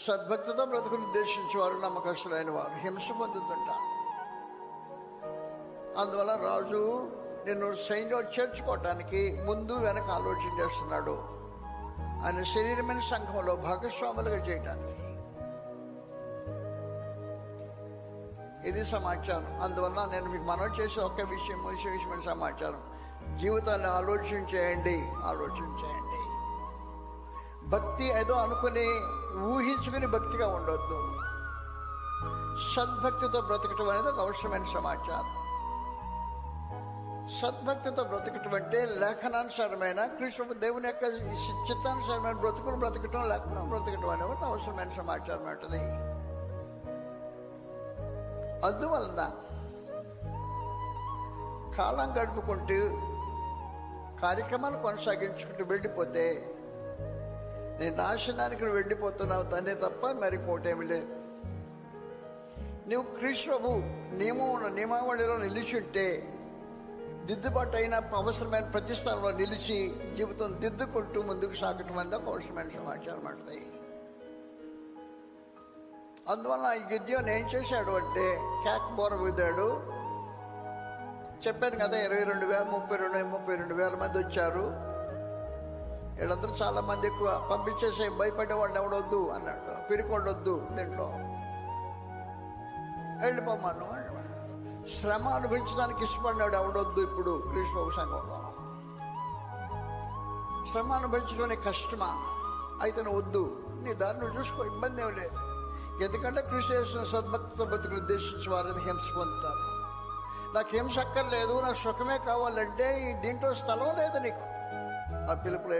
సద్భక్తితో బ్రతుకుని ఉద్దేశించే వారు నమ్మకస్తులైన వారు. హింస పొందుతుంటారు అందువల్ల రాజు నిన్ను సైన్యంలో చేర్చుకోవటానికి ముందు వెనక ఆలోచన చేస్తున్నాడు. ఆయన శరీరమైన సంఘంలో భాగస్వాములుగా చేయడానికి ఇది సమాచారం. అందువల్ల నేను మీకు మనం చేసే ఒక విషయం విశేషమైన సమాచారం. జీవితాన్ని ఆలోచన చేయండి ఆలోచన చేయండి. భక్తి ఏదో అనుకుని ఊహించుకుని భక్తిగా ఉండొద్దు. సద్భక్తితో బ్రతకటం అనేది ఒక అవసరమైన సమాచారం. సద్భక్తితో బ్రతకటం అంటే లేఖనానుసారమైన కృష్ణ దేవుని యొక్క చిత్తానుసారమైన బ్రతుకులు బ్రతకటం లేఖనం బ్రతకటం అనేది ఒక అవసరమైన సమాచారం ఉంటుంది అందువలన కాలం గడుపుకుంటూ కార్యక్రమాలు కొనసాగించుకుంటూ వెళ్ళిపోతే నీ నాశనానికి నువ్వు వెళ్ళిపోతున్నావు తనే తప్ప మరి కోటేమి లేదు. నువ్వు కృష్ణవు నియమం నియమావళిలో నిలిచుంటే దిద్దుబాటు అయిన అవసరమైన ప్రతిష్టానంలో నిలిచి జీవితం దిద్దుకుంటూ ముందుకు సాగటం అంతా అవసరమైన సమాచారం అంటుంది అందువల్ల ఈ గిద్యోని ఏం చేశాడు అంటే క్యాక్ బోర విదాడు చెప్పాను కదా ఇరవై రెండు వేల ముప్పై రెండు ముప్పై రెండు వేల మంది వచ్చారు. వీళ్ళందరూ చాలా మంది ఎక్కువ పంపించేసే భయపడేవాళ్ళు ఎవడొద్దు అన్నాడు. పిరికొండొద్దు దీంట్లో. వెళ్ళిపోమ్మను శ్రమ అనుభవించడానికి ఇష్టపడినాడు ఎవడొద్దు ఇప్పుడు కృష్ణ సంఘంలో. శ్రమ అనుభవించడానికి కష్టమా. అయితే నువ్వు వద్దు. నీ దారి నువ్వు చూసుకో ఇబ్బంది ఏం లేదు. ఎందుకంటే కృషి చేసిన సద్భక్తితో బతుకులు ఉద్దేశించి వారిని హింస పొందుతారు. నాకు హింస అక్కర్లేదు నాకు సుఖమే కావాలంటే ఈ దీంట్లో స్థలం లేదు నీకు. ఆ పిలుపులో